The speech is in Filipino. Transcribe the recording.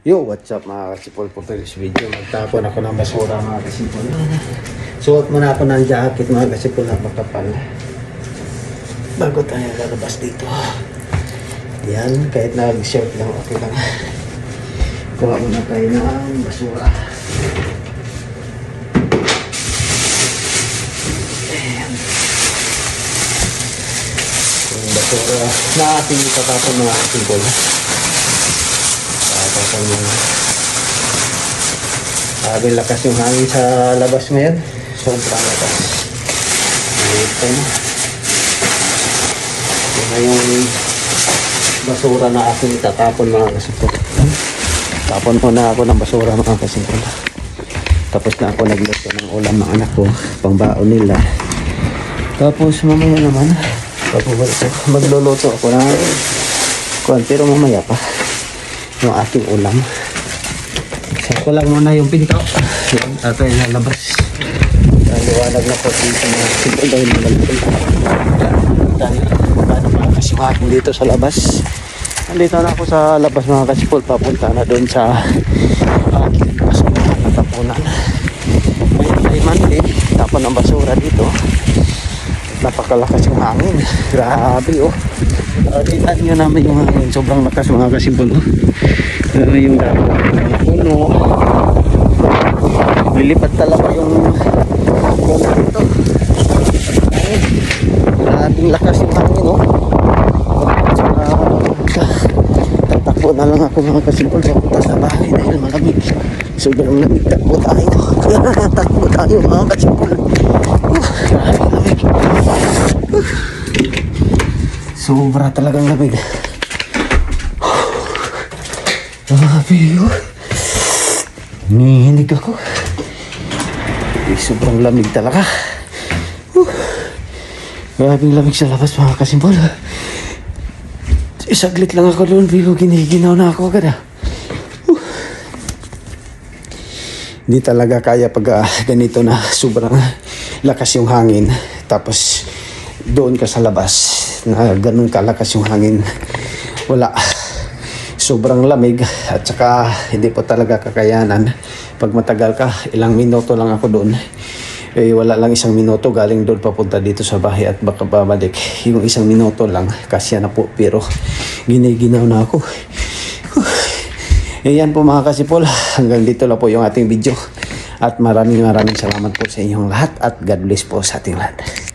Yo, what's up mga kasipol po this video. Magtapon ako ng basura mga kasipol. Suot muna ako ng jacket mga kasipol na makapal. Bago tayo lalabas dito. Yan, kahit nag-short lang, okay lang. Kuha muna tayo ng basura. Ayan. Yung basura na ating itatapon mga kasipol. Tapos yung Sabi lakas yung hangin sa labas ngayon. Sobrang lakas. Maliit pa na. Ito na yung basura na aking itatapon mga kasipot. Tapon ko na ako ng basura mga kasipot. Tapos na ako nagluto ng ulam ng anak ko. Pangbaon nila. Tapos mamaya naman. Papabalik ko. Magluluto ako ng kuwan. Pero mamaya pa yung ating ulam. Set ko lang muna yung pinto. Yan, ato yung lalabas. Liwanag na po dito na pinto dahil malalaki. Dahil paano mga kasiwakin dito sa labas. Nandito na ako sa labas mga kasipol. Papunta na doon sa aking basura na tapunan. May may mandi. Tapon ng basura dito. Napakalakas yung hangin. Grabe oh. Kita nyo namin yung hangin. Sobrang lakas mga kasipol. Oh. Uh, yung dami ng puno. Lilipat talaga yung puno dito. Grabing lakas yung hangin, oh. Tatakbo na lang ako mga kasipol sa punta sa bahay dahil malamig. Sobrang lamig. Takbo tayo. Takbo tayo mga kasipol. Uh, grabe lamig. Uh, sobra talagang lamig. Grabe yun. Nangihinig ako. Eh, sobrang lamig talaga. Uh, grabing lamig sa labas mga kasimbol. Isaglit lang ako doon pero giniginaw na ako agad ah. Uh. Hindi talaga kaya pag ah, ganito na sobrang lakas yung hangin. Tapos doon ka sa labas na ganun kalakas yung hangin. Wala. Sobrang lamig at saka hindi po talaga kakayanan. Pag matagal ka ilang minuto lang ako doon. Eh wala lang isang minuto galing doon papunta dito sa bahay at baka babalik. Yung isang minuto lang kasya na po pero giniginaw na ako. Eh yan po mga kasipol. Hanggang dito lang po yung ating video. At maraming maraming salamat po sa inyong lahat at God bless po sa ating lahat